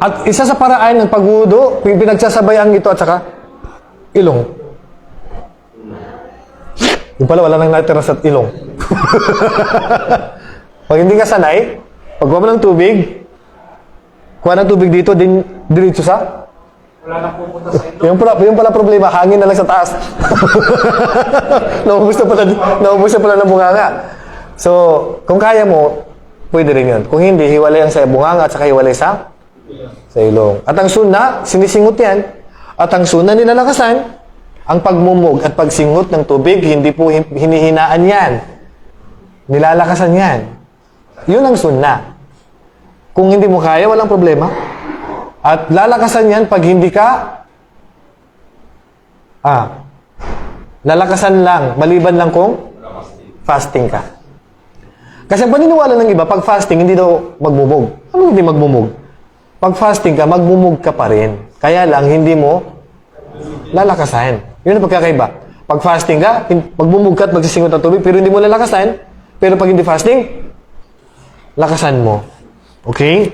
At isa sa paraan ng pagwudo, pinagsasabay ang ito at saka ilong. Yung pala, wala nang natira sa ilong. pag hindi ka sanay, pag mo ng tubig, kuha ng tubig dito, din diretso sa Wala nang pupunta sa ilo. yung pala, yung pala problema, hangin na lang sa taas. naubos na pala, naubos na pala ng bunganga. So, kung kaya mo, pwede rin yun. Kung hindi, hiwalay ang sa bunganga at saka hiwalay sa sa ilong. At ang suna, sinisingot yan. At ang suna nilalakasan, ang pagmumog at pagsingot ng tubig, hindi po hin- hinihinaan yan. Nilalakasan yan. Yun ang sunna. Kung hindi mo kaya, walang problema. At lalakasan yan pag hindi ka Ah. Lalakasan lang, maliban lang kung fasting ka. Kasi ang paniniwala ng iba, pag fasting, hindi daw magmumog. Ano hindi magmumog? Pag fasting ka, magmumog ka pa rin. Kaya lang, hindi mo lalakasan. Yun ang pagkakaiba. Pag fasting ka, magmumog ka at magsisingot ng tubig, pero hindi mo lalakasan. Pero pag hindi fasting, lakasan mo. Okay?